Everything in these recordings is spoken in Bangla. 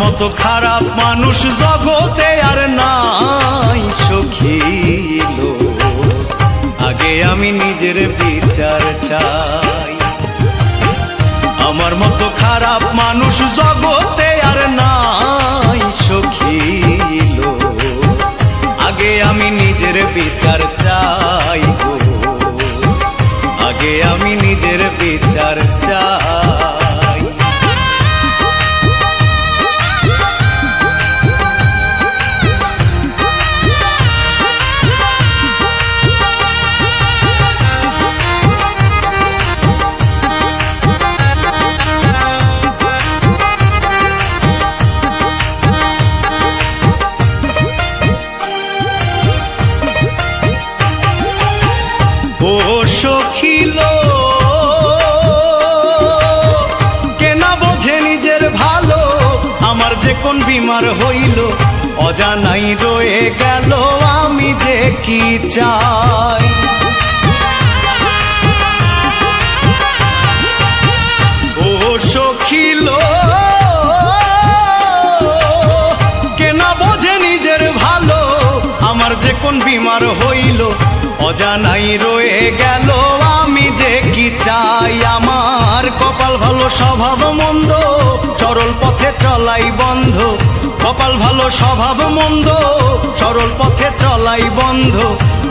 মতো খারাপ মানুষ জগতে আর নাই সখিল আগে আমি নিজের বিচার চাই। আমার মতো খারাপ মানুষ জগতে আর নাই আগে আমি নিজের বিচার চাই আগে আমি নিজের বিচার চাই। যে কোন বিমার হইল, অজানাই রয়ে গেল, আমি যে কি চাই? ও সখিল কেনা বোঝে নিজের ভালো, আমার যে কোন বিমার হইল, অজানাই রয়ে গেল, আমি যে কি চাই? আমার কপাল ভালো, স্বভাব মন্দ সরল পথে চলাই বন্ধ। কপাল ভালো, স্বভাব মন্দ। সরল পথে চলাই বন্ধ।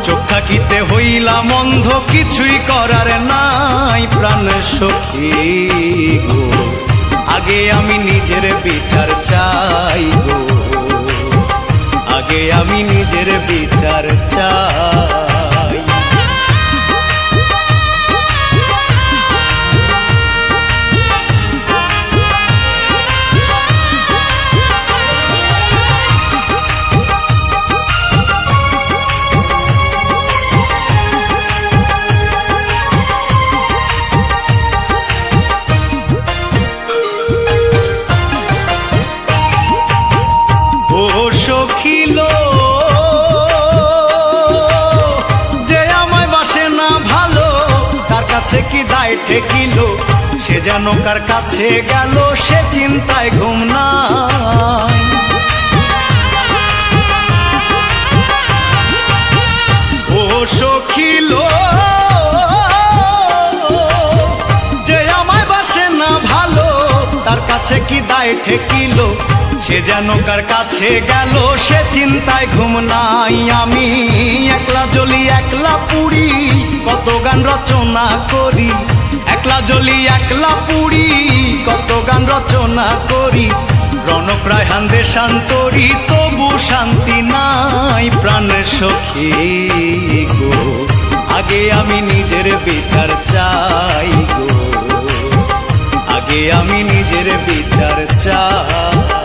চোখ থাকিতে হইলাম অন্ধ কিছুই করার নাই প্রাণ সখী গো। আগে আমি নিজের বিচার চাই গো। আগে আমি নিজের বিচার চাই। কাছে কি দায় ঠেকিল? সে যেন কার কাছে গেল, সে চিন্তায় ঘুম নাই। ও সখিল যে আমায় বাসে না ভালো, তার কাছে কি দায় ঠেকিল? সে যেন কার কাছে গেল, সে চিন্তায় ঘুম নাই। আমি একলা জ্বলি, একলা পুরি কত গান রচনা করি। একলা জ্বলি, একলা পুরি, কত গান রচনা করি। রণপ্রায় হান্দে শান্তরি তবু শান্তি নাই প্রাণ সখী গো। আগে আমি নিজের বিচার চাই গো। আগে আমি নিজের বিচার চাই।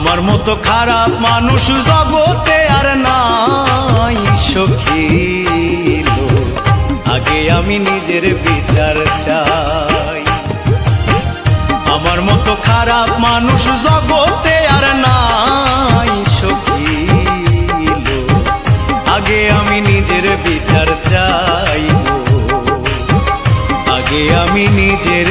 আমার মতো খারাপ মানুষ জগতে আর নাই সখী আগে আমি নিজের বিচার চাই। আমার মতো খারাপ মানুষ জগতে আর নাই সখী আগে আমি নিজের বিচার চাই আগে আমি নিজের